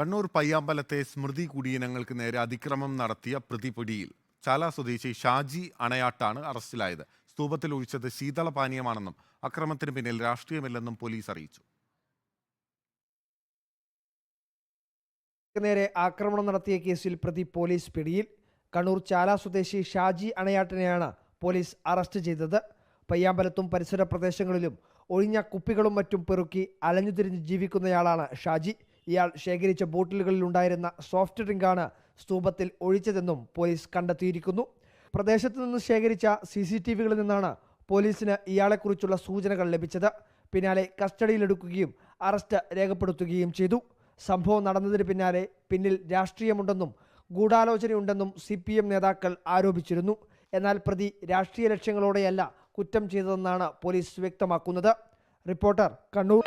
കണ്ണൂർ പയ്യാമ്പലത്തെ സ്മൃതി കുടിയനങ്ങൾക്ക് നേരെ അതിക്രമം നടത്തിയ പ്രതിപിടിയിൽ ചാല സ്വദേശി ഷാജി അണയാട്ടാണ് അറസ്റ്റിലായത്. സ്തൂപത്തിൽ ഒഴിച്ചത് ശീതളപാനീയമാണെന്നും അക്രമത്തിന് പിന്നിൽ രാഷ്ട്രീയമില്ലെന്നും പോലീസ് അറിയിച്ചു. നേരെ ആക്രമണം നടത്തിയ കേസിൽ പ്രതി പോലീസ് പിടിയിൽ. കണ്ണൂർ ചാല സ്വദേശി ഷാജി അണയാട്ടിനെയാണ് പോലീസ് അറസ്റ്റ് ചെയ്തത്. പയ്യാമ്പലത്തും പരിസര പ്രദേശങ്ങളിലും ഒഴിഞ്ഞ കുപ്പികളും മറ്റും പെറുക്കി അലഞ്ഞുതിരിഞ്ഞ് ജീവിക്കുന്നയാളാണ് ഷാജി. ഇയാൾ ശേഖരിച്ച ബോട്ടിലുകളിൽ ഉണ്ടായിരുന്ന സോഫ്റ്റ് ഡ്രിങ്കാണ് സ്തൂപത്തിൽ ഒഴിച്ചതെന്നും പോലീസ് കണ്ടെത്തിയിരിക്കുന്നു. പ്രദേശത്ത് നിന്ന് ശേഖരിച്ച സി സി ടി വികളിൽ നിന്നാണ് പോലീസിന് ഇയാളെക്കുറിച്ചുള്ള സൂചനകൾ ലഭിച്ചത്. പിന്നാലെ കസ്റ്റഡിയിലെടുക്കുകയും അറസ്റ്റ് രേഖപ്പെടുത്തുകയും ചെയ്തു. സംഭവം നടന്നതിന് പിന്നാലെ പിന്നിൽ രാഷ്ട്രീയമുണ്ടെന്നും ഗൂഢാലോചനയുണ്ടെന്നും സി പി എം നേതാക്കൾ ആരോപിച്ചിരുന്നു. എന്നാൽ പ്രതി രാഷ്ട്രീയ ലക്ഷ്യങ്ങളോടെയല്ല കുറ്റം ചെയ്തതെന്നാണ് പോലീസ് വ്യക്തമാക്കുന്നത്. റിപ്പോർട്ടർ കണ്ണൂർ